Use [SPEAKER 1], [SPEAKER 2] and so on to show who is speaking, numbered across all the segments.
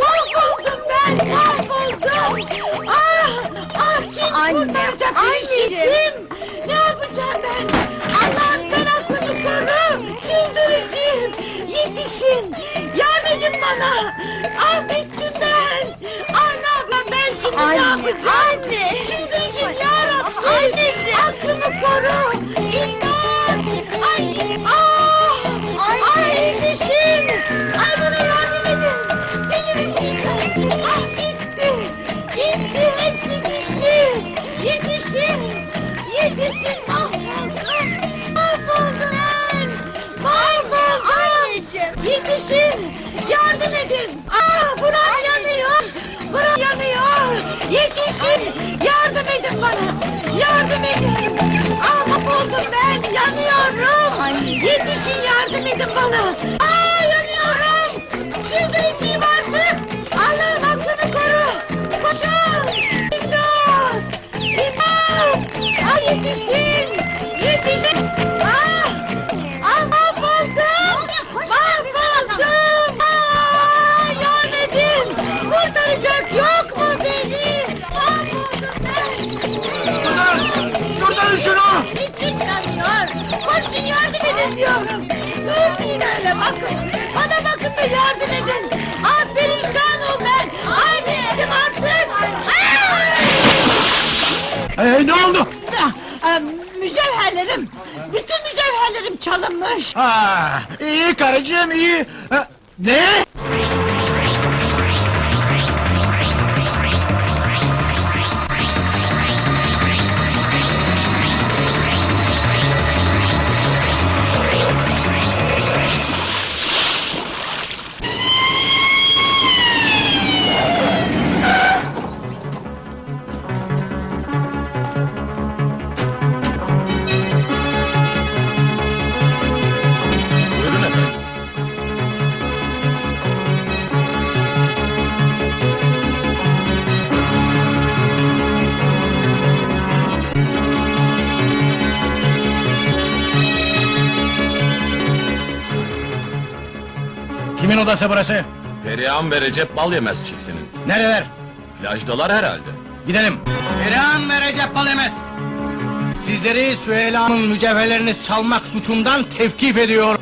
[SPEAKER 1] Mahvoldum ben! Mahvoldum! Ah! Ah! Kim
[SPEAKER 2] Anne,
[SPEAKER 1] kurtaracak
[SPEAKER 2] anneciğim.
[SPEAKER 1] Ne yapacağım ben? Allah'ım sen aklımı koru! Çıldırıcıyım! Yetişin! Yardım edin bana! Ah bittim ben! Ah ne yapayım ben şimdi
[SPEAKER 2] Anne,
[SPEAKER 1] ne yapacağım?
[SPEAKER 2] anne.
[SPEAKER 1] Çıldırıcıyım yarabbim!
[SPEAKER 2] Anneciğim.
[SPEAKER 1] Aklımı koru! İmdat! Ay! Ah!
[SPEAKER 2] Anne.
[SPEAKER 1] Ay bana! Ah yanıyorum! Çıldırıcıyım artık! Allah'ım aklını koru! Koşun! İmdat! İmdat! Ah yetişin! Yetişin! Ah! Ah mahvoldum! Mahvoldum! Ah! Yardım edin! Kurtaracak yok mu beni? Mahvoldum ben!
[SPEAKER 3] Durdurun! Durdurun şunu!
[SPEAKER 1] İçim yanıyor! Koşun yardım edin diyorum! Durmayın öyle bakın! Bana bakın da yardım edin! Ah perişan ol ben! Ay bittim artık!
[SPEAKER 3] Ee, ne oldu?
[SPEAKER 1] Ah, ah, Mücevherlerim! Bütün mücevherlerim çalınmış!
[SPEAKER 3] Ha, iyi karıcığım iyi. Ha, ne? Kimin odası burası?
[SPEAKER 4] Perihan ve Recep bal yemez çiftinin.
[SPEAKER 3] Nereler?
[SPEAKER 4] Plajdalar herhalde.
[SPEAKER 3] Gidelim. İrem ve Recep Balemez. Sizleri Süheyla'nın mücevherlerini çalmak suçundan tevkif ediyor.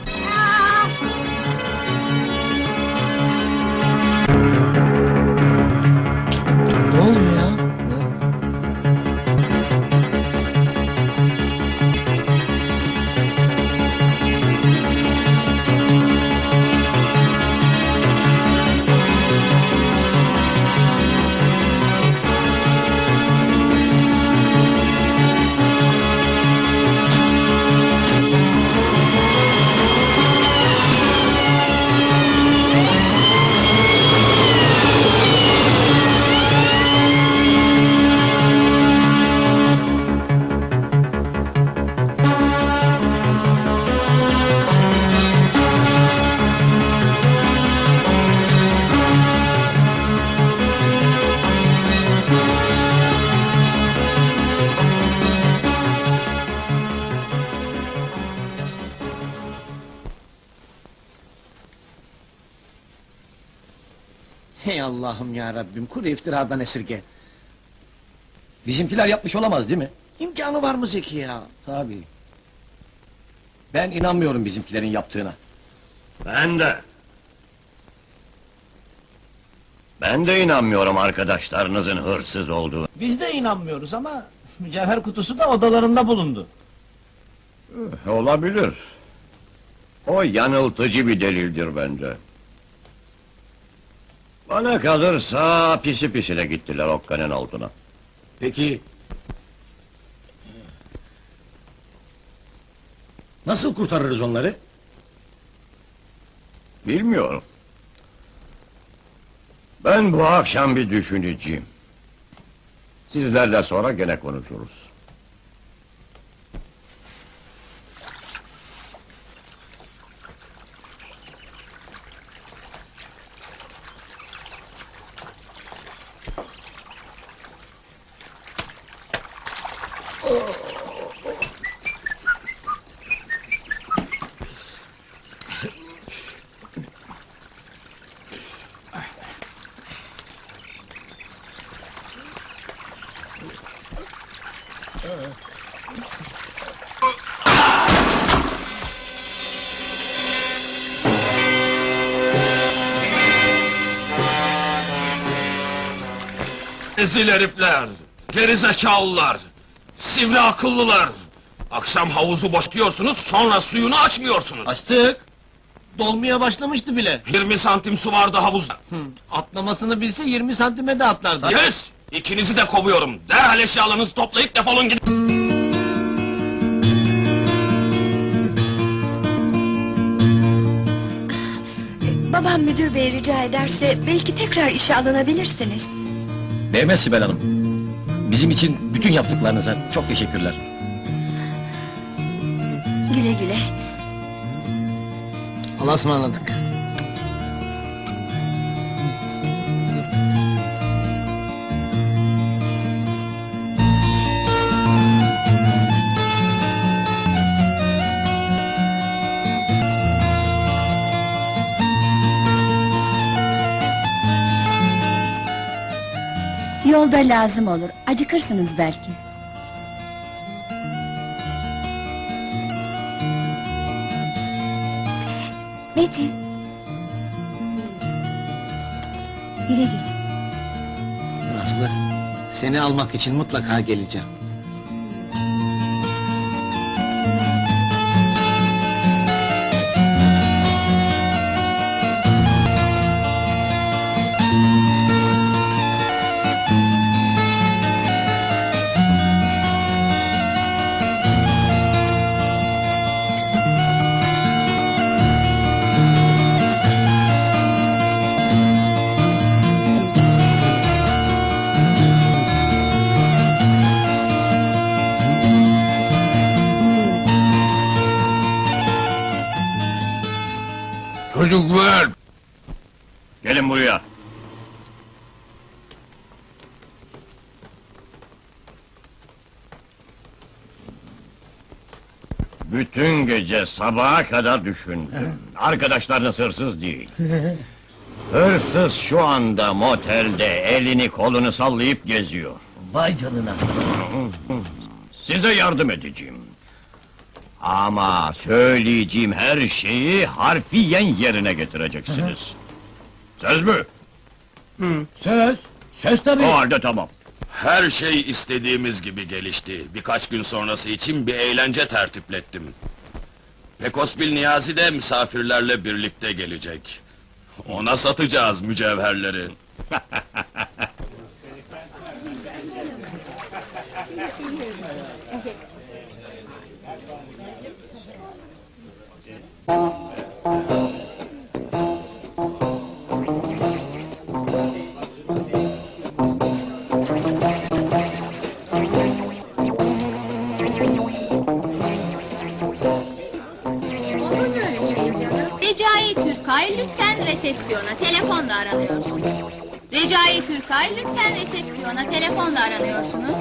[SPEAKER 5] Allah'ım ya Rabbim kuru iftiradan esirge.
[SPEAKER 6] Bizimkiler yapmış olamaz değil mi?
[SPEAKER 5] İmkanı var mı Zeki ya?
[SPEAKER 6] Tabii. Ben inanmıyorum bizimkilerin yaptığına.
[SPEAKER 7] Ben de. Ben de inanmıyorum arkadaşlarınızın hırsız olduğu.
[SPEAKER 8] Biz de inanmıyoruz ama mücevher kutusu da odalarında bulundu.
[SPEAKER 7] Olabilir. O yanıltıcı bir delildir bence. Bana kalırsa pisi pisine gittiler okkanın altına.
[SPEAKER 6] Peki... Nasıl kurtarırız onları?
[SPEAKER 7] Bilmiyorum. Ben bu akşam bir düşüneceğim. Sizlerle sonra gene konuşuruz.
[SPEAKER 4] Ezil herifler, gerizekalılar, sivri akıllılar. Akşam havuzu boşluyorsunuz, sonra suyunu açmıyorsunuz.
[SPEAKER 6] Açtık.
[SPEAKER 8] Dolmaya başlamıştı bile.
[SPEAKER 4] 20 santim su vardı havuzda.
[SPEAKER 8] Atlamasını bilse 20 santime de atlardı.
[SPEAKER 4] Kes! İkinizi de kovuyorum. Derhal eşyalarınızı toplayıp defolun gidin.
[SPEAKER 2] Babam müdür bey rica ederse belki tekrar işe alınabilirsiniz.
[SPEAKER 6] Değmez Sibel Hanım. Bizim için bütün yaptıklarınıza çok teşekkürler.
[SPEAKER 2] Güle güle.
[SPEAKER 5] Allah'a ısmarladık.
[SPEAKER 9] Yolda lazım olur. Acıkırsınız belki. Metin. Güle güle.
[SPEAKER 5] Aslı, seni almak için mutlaka geleceğim.
[SPEAKER 3] Çocuklar!
[SPEAKER 7] Gelin buraya. Bütün gece sabaha kadar düşündüm. Arkadaşlarınız hırsız değil. Hırsız şu anda motelde elini kolunu sallayıp geziyor.
[SPEAKER 5] Vay canına.
[SPEAKER 7] Size yardım edeceğim. Ama söyleyeceğim her şeyi harfiyen yerine getireceksiniz. Söz mü?
[SPEAKER 6] Söz. Söz tabii.
[SPEAKER 7] O halde tamam.
[SPEAKER 4] Her şey istediğimiz gibi gelişti. Birkaç gün sonrası için bir eğlence tertiplettim. Pekosbil Niyazi de misafirlerle birlikte gelecek. Ona satacağız mücevherleri.
[SPEAKER 10] Recai Türkay lütfen resepsiyona telefonla aranıyorsunuz. Recai Türkay lütfen resepsiyona telefonla aranıyorsunuz.